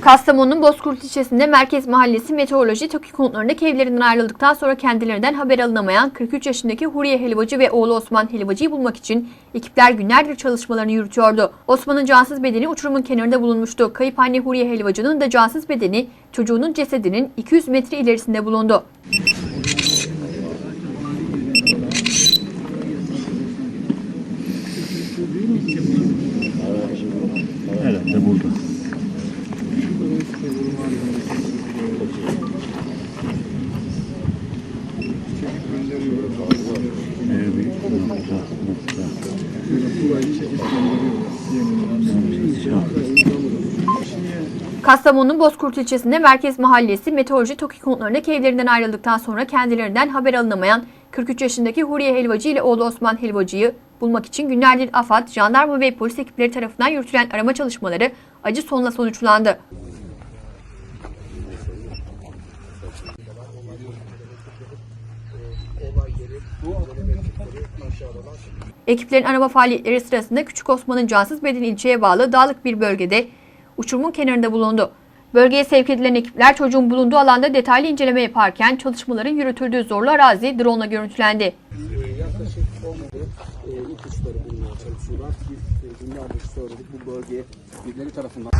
Kastamonu'nun Bozkurt ilçesinde Merkez Mahallesi Meteoroloji TOKİ konutlarındaki evlerinden ayrıldıktan sonra kendilerinden haber alınamayan 43 yaşındaki Huriye Helvacı ve oğlu Osman Helvacı'yı bulmak için ekipler günlerdir çalışmalarını yürütüyordu. Osman'ın cansız bedeni uçurumun kenarında bulunmuştu. Kayıp anne Huriye Helvacı'nın da cansız bedeni çocuğunun cesedinin 200 metre ilerisinde bulundu. Herhalde burada. Kastamonu'nun Bozkurt ilçesinde Merkez Mahallesi Meteoroloji TOKİ konutlarındaki evlerinden ayrıldıktan sonra kendilerinden haber alınamayan 43 yaşındaki Huriye Helvacı ile oğlu Osman Helvacı'yı bulmak için günlerdir AFAD, jandarma ve polis ekipleri tarafından yürütülen arama çalışmaları acı sonla sonuçlandı. Ekiplerin arama faaliyetleri sırasında Küçük Osman'ın cansız bedeni ilçeye bağlı dağlık bir bölgede uçurumun kenarında bulundu. Bölgeye sevk edilen ekipler çocuğun bulunduğu alanda detaylı inceleme yaparken çalışmaların yürütüldüğü zorlu arazi drone ile görüntülendi. Olmadı e, ipuçları bulmaya çalışıyorlar. Biz e, günlerdir söyledik bu bölge birileri tarafından